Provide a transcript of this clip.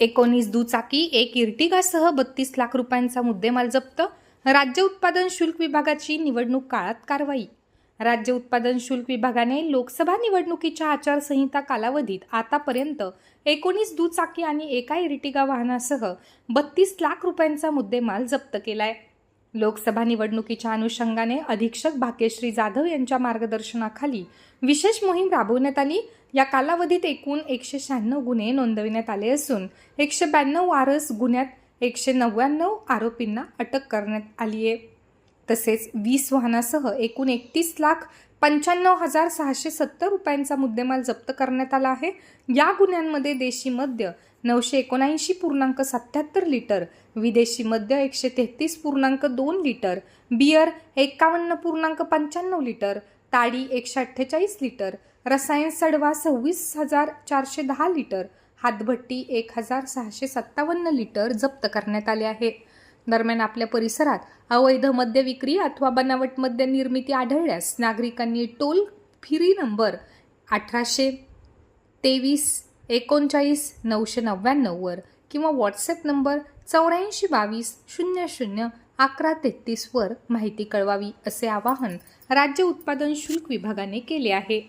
एकोणीस दुचाकी एक इर्टिगासह बत्तीस लाख रुपयांचा मुद्देमाल जप्त. राज्य उत्पादन शुल्क विभागाची निवडणूक काळात कारवाई. राज्य उत्पादन शुल्क विभागाने लोकसभा निवडणुकीच्या आचारसंहिता कालावधीत आतापर्यंत एकोणीस दुचाकी आणि एका इर्टिगा वाहनासह बत्तीस लाख रुपयांचा मुद्देमाल जप्त केलाय. लोकसभा निवडणुकीच्या अनुषंगाने अधीक्षक भाग्यश्री जाधव यांच्या मार्गदर्शनाखाली विशेष मोहीम राबवण्यात आली. या कालावधीत एकूण एकशे शहाण्णव गुन्हे नोंदविण्यात आले असून एकशे ब्याण्णव वारस गुन्ह्यात एकशे नव्याण्णव आरोपींना अटक करण्यात आली आहे. तसेच वीस वाहनासह एकूण एकतीस लाख पंच्याण्णव हजार सहाशे सत्तर रुपयांचा मुद्देमाल जप्त करण्यात आला आहे. या गुन्ह्यांमध्ये देशी मद्य नऊशे एकोणऐंशी पूर्णांक सत्याहत्तर लिटर विदेशी मद्य एकशे तेहतीस पूर्णांक दोन लिटर बियर एकावन्न पूर्णांक पंच्याण्णव लिटर ताडी एकशे अठ्ठेचाळीस लिटर रसायन सडवा सव्वीस हजार चारशे दहा लिटर हातभट्टी एक हजार सहाशे सत्तावन्न लिटर जप्त करण्यात आले आहे. दरम्यान आपल्या परिसरात अवैध मद्य विक्री अथवा बनावट मद्य निर्मिती आढळल्यास नागरिकांनी टोल फ्री नंबर अठराशे तेवीस एकोणचाळीस नऊशे नव्याण्णववर किंवा व्हॉट्सॲप नंबर चौऱ्याऐंशी बावीस शून्य शून्य अकरा तेहतीसवर माहिती कळवावी असे आवाहन राज्य उत्पादन शुल्क विभागाने केले आहे.